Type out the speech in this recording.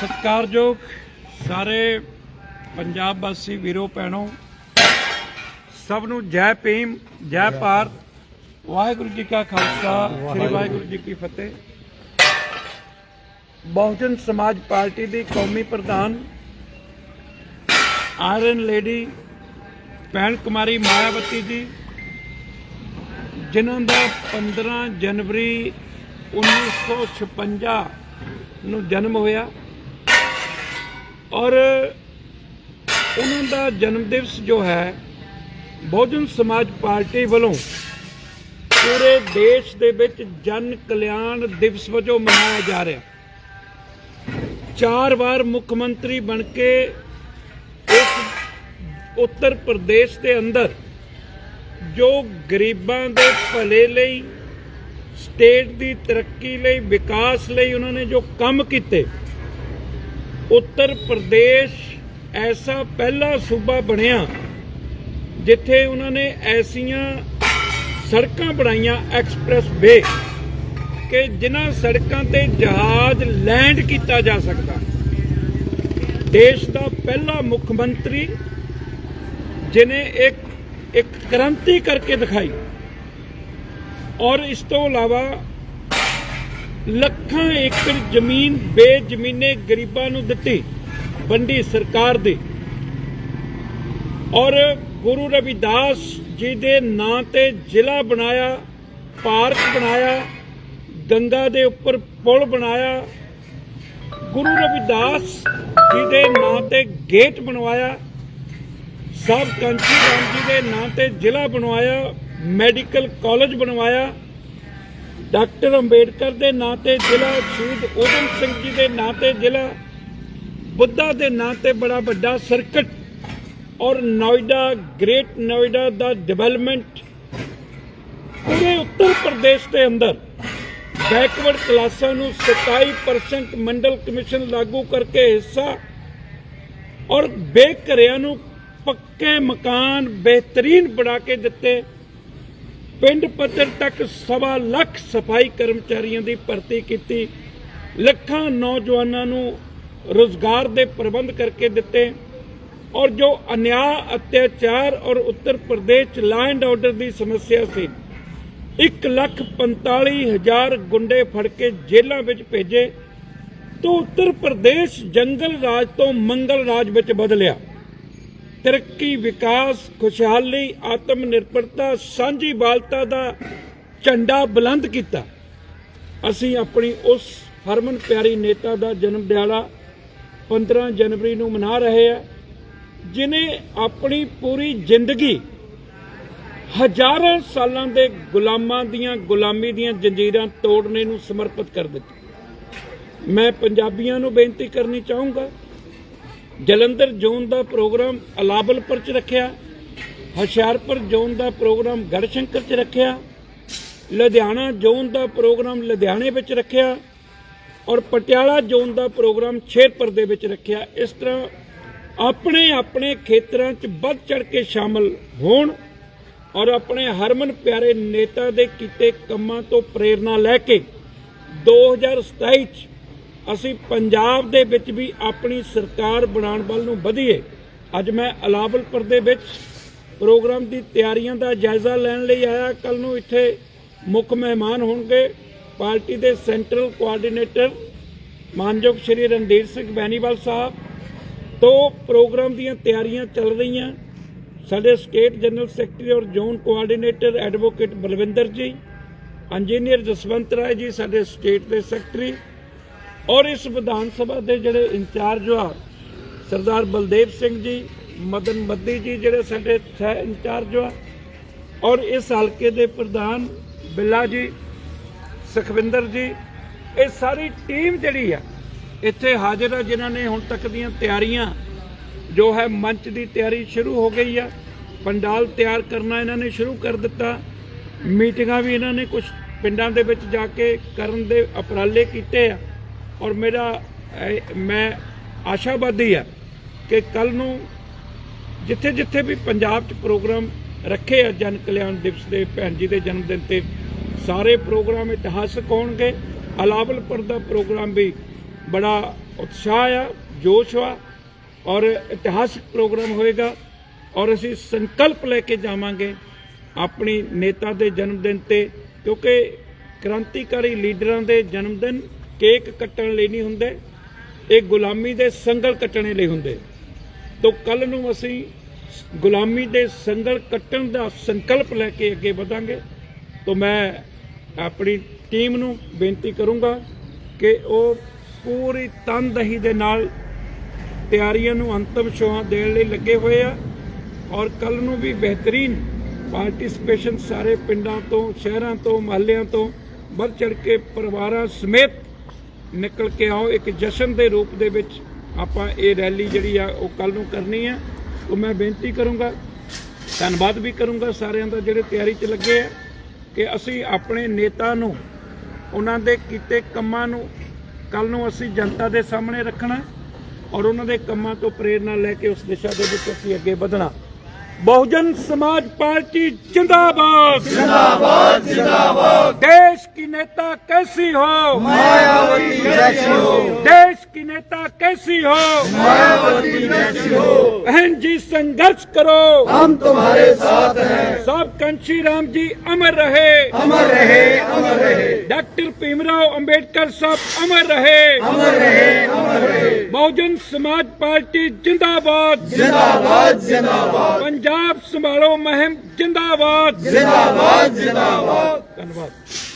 ਸਤਿਕਾਰਯੋਗ ਸਾਰੇ ਪੰਜਾਬ ਵਾਸੀ, ਵੀਰੋ, ਭੈਣੋ, ਸਭ ਨੂੰ ਜੈ ਭੀਮ, ਜੈ ਭਾਰਤ। ਵਾਹਿਗੁਰੂ ਜੀ ਕਾ ਖਾਲਸਾ, ਸ੍ਰੀ ਵਾਹਿਗੁਰੂ ਜੀ ਕੀ ਫਤਿਹ। ਬਹੁਜਨ ਸਮਾਜ ਪਾਰਟੀ ਦੀ ਕੌਮੀ ਪ੍ਰਧਾਨ ਆਇਰਨ ਲੇਡੀ, ਭੈਣ ਕੁਮਾਰੀ ਮਾਇਆਵਤੀ ਜੀ, ਜਿਨ੍ਹਾਂ ਦਾ 15 ਜਨਵਰੀ 1956 ਨੂੰ ਜਨਮ ਹੋਇਆ। ਔਰ ਉਹਨਾਂ ਦਾ ਜਨਮ ਦਿਵਸ ਜੋ ਹੈ, ਬਹੁਜਨ ਸਮਾਜ ਪਾਰਟੀ ਵੱਲੋਂ ਪੂਰੇ ਦੇਸ਼ ਦੇ ਵਿੱਚ ਜਨ ਕਲਿਆਣ ਦਿਵਸ ਵਜੋਂ ਮਨਾਇਆ ਜਾ ਰਿਹਾ। ਚਾਰ ਵਾਰ ਮੁੱਖ ਮੰਤਰੀ ਬਣ ਕੇ ਇਸ ਉੱਤਰ ਪ੍ਰਦੇਸ਼ ਦੇ ਅੰਦਰ ਜੋ ਗਰੀਬਾਂ ਦੇ ਭਲੇ ਲਈ, ਸਟੇਟ ਦੀ ਤਰੱਕੀ ਲਈ, ਵਿਕਾਸ ਲਈ ਉਹਨਾਂ ਨੇ ਜੋ ਕੰਮ ਕੀਤੇ ਉੱਤਰ ਪ੍ਰਦੇਸ਼ ਐਸਾ ਪਹਿਲਾ ਸੂਬਾ ਬਣਿਆ ਜਿੱਥੇ ਉਹਨਾਂ ਨੇ ਐਸੀਆਂ ਸੜਕਾਂ ਬਣਾਈਆਂ ਐਕਸਪ੍ਰੈਸ ਵੇ ਕਿ ਜਿਨ੍ਹਾਂ ਸੜਕਾਂ ਤੇ ਜਹਾਜ਼ ਲੈਂਡ ਕੀਤਾ ਜਾ ਸਕਦਾ। ਦੇਸ਼ ਦਾ ਪਹਿਲਾ ਮੁੱਖ ਮੰਤਰੀ ਜਿਨੇ ਇੱਕ ਇੱਕ ਕ੍ਰਾਂਤੀ ਕਰਕੇ ਦਿਖਾਈ। ਔਰ ਇਸ ਤੋਂ ਇਲਾਵਾ ਲੱਖਾਂ ਏਕੜ ਜ਼ਮੀਨ ਬੇਜ਼ਮੀਨੇ ਗਰੀਬਾਂ ਨੂੰ ਦਿੱਤੀ ਵੰਡੀ ਸਰਕਾਰ ਦੀ। ਔਰ ਗੁਰੂ ਰਵਿਦਾਸ ਜੀ ਦੇ ਨਾਂ ਤੇ ਜ਼ਿਲ੍ਹਾ ਬਣਾਇਆ, ਪਾਰਕ ਬਣਾਇਆ, ਗੰਗਾ ਦੇ ਉੱਪਰ ਪੁਲ ਬਣਾਇਆ, ਗੁਰੂ ਰਵਿਦਾਸ ਜੀ ਦੇ ਨਾਂ ਤੇ ਗੇਟ ਬਣਵਾਇਆ ਸਭ ਕੰਚੀ ਰਾਮ ਜੀ ਦੇ ਨਾਂ ਤੇ ਜ਼ਿਲ੍ਹਾ ਬਣਵਾਇਆ, ਮੈਡੀਕਲ ਕਾਲਜ ਬਣਵਾਇਆ ਡਾਕਟਰ ਅੰਬੇਡਕਰ ਦੇ ਨਾਂ ਤੇ ਜ਼ਿਲ੍ਹਾ ਸ਼ਹੀਦ ਊਧਮ ਸਿੰਘ ਜੀ ਦੇ ਨਾਂ ਤੇ ਜ਼ਿਲ੍ਹਾ, ਬੁੱਧਾ ਦੇ ਨਾਂ ਤੇ ਬੜਾ ਵੱਡਾ ਸਰਕਟ ਔਰ ਨੋਇਡਾ, ਗ੍ਰੇਟ ਨੋਇਡਾ ਦਾ ਡਿਵੈਲਪਮੈਂਟ ਪੂਰੇ ਉੱਤਰ ਪ੍ਰਦੇਸ਼ ਦੇ ਅੰਦਰ ਬੈਕਵਰਡ ਕਲਾਸਾਂ ਨੂੰ 27% ਮੰਡਲ ਕਮਿਸ਼ਨ ਲਾਗੂ ਕਰਕੇ ਹਿੱਸਾ ਔਰ ਬੇਘਰਿਆਂ ਨੂੰ ਪੱਕੇ ਮਕਾਨ ਬਿਹਤਰੀਨ ਬਣਾ ਕੇ ਦਿੱਤੇ ਪਿੰਡ ਪੱਧਰ ਤੱਕ ਸਵਾ ਲੱਖ ਸਫ਼ਾਈ ਕਰਮਚਾਰੀਆਂ ਦੀ ਭਰਤੀ ਕੀਤੀ। ਲੱਖਾਂ ਨੌਜਵਾਨਾਂ ਨੂੰ ਰੋਜ਼ਗਾਰ ਦੇ ਪ੍ਰਬੰਧ ਕਰਕੇ ਦਿੱਤੇ। ਔਰ ਜੋ ਅਨਿਆ, ਅਤਿਆਚਾਰ ਔਰ ਉੱਤਰ ਪ੍ਰਦੇਸ਼ ਚ ਐਂਡ ਆਰਡਰ ਦੀ ਸਮੱਸਿਆ ਸੀ 1 ਲੱਖ 45 ਹਜ਼ਾਰ ਗੁੰਡੇ ਫੜ ਕੇ ਜੇਲ੍ਹਾਂ ਵਿੱਚ ਭੇਜੇ, ਤੋਂ ਉੱਤਰ ਪ੍ਰਦੇਸ਼ ਜੰਗਲ ਰਾਜ ਤੋਂ ਮੰਗਲ ਰਾਜ ਵਿੱਚ ਬਦਲਿਆ। ਤਰੱਕੀ, ਵਿਕਾਸ, ਖੁਸ਼ਹਾਲੀ ਆਤਮ ਨਿਰਭਰਤਾ ਸਾਂਝੀ ਬਾਲਤਾ ਦਾ ਝੰਡਾ ਬੁਲੰਦ ਕੀਤਾ। ਅਸੀਂ ਆਪਣੀ ਉਸ ਹਰਮਨ ਪਿਆਰੀ ਨੇਤਾ ਦਾ ਜਨਮ ਦਿਹਾੜਾ 15 ਜਨਵਰੀ ਨੂੰ ਮਨਾ ਰਹੇ ਹਾਂ, ਜਿਨੇ ਆਪਣੀ ਪੂਰੀ ਜ਼ਿੰਦਗੀ ਹਜ਼ਾਰਾਂ ਸਾਲਾਂ ਦੇ ਗੁਲਾਮਾਂ ਦੀਆਂ, ਗੁਲਾਮੀ ਦੀਆਂ ਜੰਜੀਰਾਂ ਤੋੜਨੇ ਨੂੰ ਸਮਰਪਿਤ ਕਰ ਦਿੱਤੀ। ਮੈਂ ਪੰਜਾਬੀਆਂ ਨੂੰ ਬੇਨਤੀ ਕਰਨੀ ਚਾਹੂੰਗਾ ਜਲੰਧਰ ਜ਼ੋਨ ਦਾ ਪ੍ਰੋਗਰਾਮ ਅਲਾਬਲਪੁਰ ਚ ਰੱਖਿਆ। ਹੁਸ਼ਿਆਰਪੁਰ ਜ਼ੋਨ ਦਾ ਪ੍ਰੋਗਰਾਮ ਗੜਸ਼ੰਕਰ ਚ ਰੱਖਿਆ। ਲੁਧਿਆਣਾ ਜ਼ੋਨ ਦਾ ਪ੍ਰੋਗਰਾਮ ਲੁਧਿਆਣੇ ਵਿੱਚ ਰੱਖਿਆ ਔਰ ਪਟਿਆਲਾ ਜ਼ੋਨ ਦਾ ਪ੍ਰੋਗਰਾਮ ਸ਼ੇਰਪੁਰ ਦੇ ਵਿੱਚ ਰੱਖਿਆ। ਇਸ ਤਰ੍ਹਾਂ ਆਪਣੇ ਆਪਣੇ ਖੇਤਰਾਂ 'ਚ ਵੱਧ ਚੜ ਕੇ ਸ਼ਾਮਲ ਹੋਣ ਔਰ ਆਪਣੇ ਹਰਮਨ ਪਿਆਰੇ ਨੇਤਾ ਦੇ ਕੀਤੇ ਕੰਮਾਂ ਤੋਂ ਪ੍ਰੇਰਣਾ ਲੈ ਕੇ 2027 'ਚ ਅਸੀਂ ਪੰਜਾਬ ਦੇ ਵਿੱਚ ਵੀ ਆਪਣੀ ਸਰਕਾਰ ਬਣਾਉਣ ਵੱਲ ਨੂੰ ਵਧੀਏ। ਅੱਜ ਮੈਂ ਅਲਾਵਲਪੁਰ ਦੇ ਵਿੱਚ ਪ੍ਰੋਗਰਾਮ ਦੀ ਤਿਆਰੀਆਂ ਦਾ ਜਾਇਜ਼ਾ ਲੈਣ ਲਈ ਆਇਆ। ਕੱਲ ਨੂੰ ਇੱਥੇ ਮੁੱਖ ਮਹਿਮਾਨ ਹੋਣਗੇ। ਪਾਰਟੀ ਦੇ ਸੈਂਟਰਲ ਕੋਆਰਡੀਨੇਟਰ ਮਾਨਯੋਗ ਸ਼੍ਰੀ ਰਣਧੀਰ ਸਿੰਘ ਬੈਨੀਵਾਲ ਸਾਹਿਬ। ਤੋਂ ਪ੍ਰੋਗਰਾਮ ਦੀਆਂ ਤਿਆਰੀਆਂ ਚੱਲ ਰਹੀਆਂ। ਸਾਡੇ ਸਟੇਟ ਜਨਰਲ ਸੈਕਟਰੀ ਔਰ zone coordinator advocate Balwinder ji, engineer Jaswant Rai ji, ਸਾਡੇ ਸਟੇਟ ਦੇ ਸੈਕਟਰੀ ਔਰ ਇਸ ਵਿਧਾਨ ਸਭਾ ਦੇ ਜਿਹੜੇ ਇੰਚਾਰਜ ਆ, ਸਰਦਾਰ ਬਲਦੇਵ ਸਿੰਘ ਜੀ, ਮਦਨ ਮੱਦੀ ਜੀ ਜਿਹੜੇ ਸਾਡੇ ਸਹਿ ਇੰਚਾਰਜ ਆ, ਔਰ ਇਸ ਹਲਕੇ ਦੇ ਪ੍ਰਧਾਨ ਬਿੱਲਾ ਜੀ, ਸੁਖਵਿੰਦਰ ਜੀ, ਇਹ ਸਾਰੀ ਟੀਮ ਜਿਹੜੀ ਆ, ਇੱਥੇ ਹਾਜ਼ਰ ਆ, ਜਿਨ੍ਹਾਂ ਨੇ ਹੁਣ ਤੱਕ ਦੀਆਂ ਤਿਆਰੀਆਂ, ਜੋ ਹੈ ਮੰਚ ਦੀ ਤਿਆਰੀ ਸ਼ੁਰੂ ਹੋ ਗਈ ਆ, ਪੰਡਾਲ ਤਿਆਰ ਕਰਨਾ ਇਹਨਾਂ ਨੇ ਸ਼ੁਰੂ ਕਰ ਦਿੱਤਾ, ਮੀਟਿੰਗਾਂ ਵੀ ਇਹਨਾਂ ਨੇ ਕੁਝ ਪਿੰਡਾਂ ਦੇ ਵਿੱਚ ਜਾ ਕੇ ਕਰਨ ਦੇ ਉਪਰਾਲੇ ਕੀਤੇ ਆ ਔਰ ਮੇਰਾ ਮੈਂ ਆਸ਼ਾਵਾਦੀ ਆ ਕਿ ਕੱਲ ਨੂੰ ਜਿੱਥੇ ਜਿੱਥੇ ਵੀ ਪੰਜਾਬ 'ਚ ਪ੍ਰੋਗਰਾਮ ਰੱਖੇ ਆ ਜਨ ਕਲਿਆਣ ਦਿਵਸ ਦੇ, ਭੈਣ ਜੀ ਦੇ ਜਨਮ ਦਿਨ ਤੇ, ਸਾਰੇ ਪ੍ਰੋਗਰਾਮ ਇਤਿਹਾਸਕ ਹੋਣਗੇ ਅਲਾਵਲਪੁਰ ਦਾ ਪ੍ਰੋਗਰਾਮ ਵੀ ਬੜਾ ਉਤਸ਼ਾਹ ਆ, ਜੋਸ਼ ਆ ਔਰ ਇਤਿਹਾਸਕ ਪ੍ਰੋਗਰਾਮ ਹੋਏਗਾ ਔਰ ਅਸੀਂ ਸੰਕਲਪ ਲੈ ਕੇ ਜਾਵਾਂਗੇ ਆਪਣੀ ਨੇਤਾ ਦੇ ਜਨਮ ਦਿਨ ਤੇ, ਕਿਉਂਕਿ ਕ੍ਰਾਂਤੀਕਾਰੀ ਲੀਡਰਾਂ ਦੇ ਜਨਮ ਦਿਨ ਕੇਕ ਕੱਟਣ ਲਈ ਨਹੀਂ ਹੁੰਦੇ, ਇਹ ਗੁਲਾਮੀ ਦੇ ਸੰਗਲ ਕੱਟਣੇ ਲਈ ਹੁੰਦੇ। ਤੋਂ ਕੱਲ ਨੂੰ ਅਸੀਂ ਗੁਲਾਮੀ ਦੇ ਸੰਗਲ ਕੱਟਣ ਦਾ ਸੰਕਲਪ ਲੈ ਕੇ ਅੱਗੇ ਵਧਾਂਗੇ। ਤੋਂ ਮੈਂ ਆਪਣੀ ਟੀਮ ਨੂੰ ਬੇਨਤੀ ਕਰੂੰਗਾ ਕਿ ਉਹ ਪੂਰੀ ਤਨਦਹੀ ਦੇ ਨਾਲ ਤਿਆਰੀਆਂ ਨੂੰ ਅੰਤਮ ਛੋਹਾਂ ਦੇਣ ਲਈ ਲੱਗੇ ਹੋਏ ਆ ਔਰ ਕੱਲ ਨੂੰ ਵੀ ਬਿਹਤਰੀਨ ਪਾਰਟਿਸਪੇਸ਼ਨ ਸਾਰੇ ਪਿੰਡਾਂ ਤੋਂ, ਸ਼ਹਿਰਾਂ ਤੋਂ, ਮਹੱਲਿਆਂ ਤੋਂ ਵੱਧ ਚੜ ਕੇ ਪਰਿਵਾਰਾਂ ਸਮੇਤ ਨਿਕਲ ਕੇ ਆਓ, ਇੱਕ ਜਸ਼ਨ ਦੇ ਰੂਪ ਦੇ ਵਿੱਚ ਆਪਾਂ ਇਹ ਰੈਲੀ ਜਿਹੜੀ ਆ, ਉਹ ਕੱਲ ਨੂੰ ਕਰਨੀ ਆ। ਉਹ ਮੈਂ ਬੇਨਤੀ ਕਰੂੰਗਾ, ਧੰਨਵਾਦ ਵੀ ਕਰੂੰਗਾ ਸਾਰਿਆਂ ਦਾ ਜਿਹੜੇ ਤਿਆਰੀ 'ਚ ਲੱਗੇ ਆ, ਕਿ ਅਸੀਂ ਆਪਣੇ ਨੇਤਾ ਨੂੰ, ਉਹਨਾਂ ਦੇ ਕੀਤੇ ਕੰਮਾਂ ਨੂੰ ਕੱਲ ਨੂੰ ਅਸੀਂ ਜਨਤਾ ਦੇ ਸਾਹਮਣੇ ਰੱਖਣਾ ਔਰ ਉਹਨਾਂ ਦੇ ਕੰਮਾਂ ਤੋਂ ਪ੍ਰੇਰਣਾ ਲੈ ਕੇ ਉਸ ਦਿਸ਼ਾ ਦੇ ਵਿੱਚ ਅਸੀਂ ਅੱਗੇ ਵਧਣਾ। बहुजन समाज पार्टी जिंदाबाद जिंदाबाद जिंदाबाद देश की नेता कैसी हो मायावती जैसी हो देश की नेता कैसी हो मायावती जैसी हो बहन जी संघर्ष करो हम तुम्हारे साथ हैं सब कंशी राम जी अमर रहे अमर रहे अमर रहे डॉक्टर भीमराव अंबेडकर साहब अमर रहे अमर रहे अमर रहे बहुजन समाज पार्टी जिंदाबाद जिंदाबाद जिंदाबाद पंजाब संभालो मुहिम जिंदाबाद जिंदाबाद जिंदाबाद धन्यवाद